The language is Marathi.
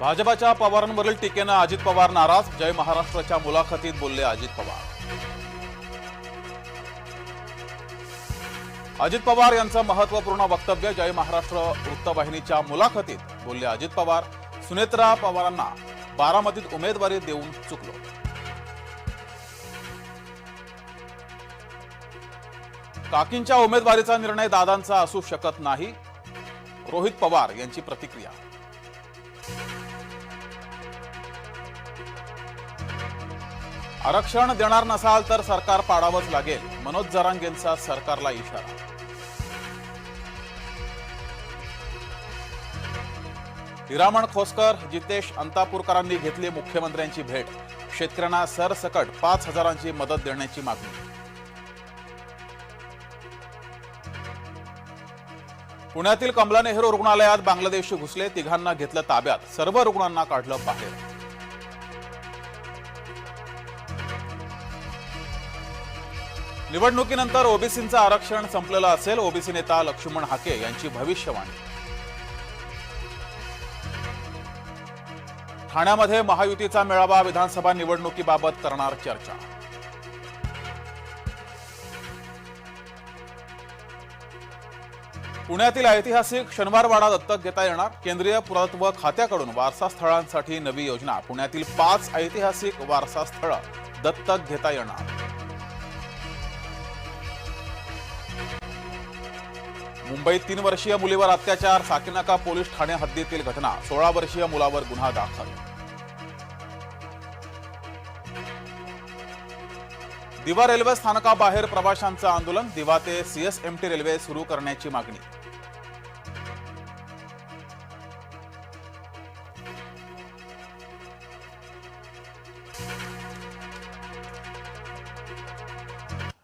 भाजपाच्या पवारांवरील टीकेनं अजित पवार नाराज. जय महाराष्ट्राच्या मुलाखतीत बोलले अजित पवार. अजित पवार यांचं महत्त्वपूर्ण वक्तव्य जय महाराष्ट्र वृत्तवाहिनीच्या मुलाखतीत बोलले अजित पवार. सुनेत्रा पवारांना बारामतीत उमेदवारी देऊन चुकलो. काकींच्या उमेदवारीचा निर्णय दादांचा असू शकत नाही. रोहित पवार यांची प्रतिक्रिया. आरक्षण देणार नसाल तर सरकार पाडावंच लागेल. मनोज जरांगेंचा सरकारला इशारा. हिरामण खोसकर जितेश अंतापूरकरांनी घेतली मुख्यमंत्र्यांची भेट. शेतकऱ्यांना सरसकट पाच हजारांची मदत देण्याची मागणी. पुण्यातील कमला नेहरू रुग्णालयात बांगलादेशी घुसले तिघांना घेतलं ताब्यात. सर्व रुग्णांना काढलं बाहेर. निवडणुकीनंतर ओबीसींचं आरक्षण संपलेलं असेल ओबीसी नेता लक्ष्मण हाके यांची भविष्यवाणी. ठाण्यामध्ये महायुतीचा मेळावा विधानसभा निवडणुकीबाबत करणार चर्चा. पुण्यातील ऐतिहासिक शनिवारवाडा दत्तक घेता येणार. केंद्रीय पुरातत्व खात्याकडून वारसास्थळांसाठी नवी योजना. पुण्यातील पाच ऐतिहासिक वारसास्थळं दत्तक घेता येणार. मुंबईत तीन वर्षीय मुलीवर अत्याचार साकीनाका पोलीस ठाणे हद्दीतील घटना सोळा वर्षीय मुलावर गुन्हा दाखल. दिवा रेल्वे स्थानकाबाहेर प्रवाशांचं आंदोलन दिवा ते सीएसएमटी रेल्वे सुरू करण्याची मागणी.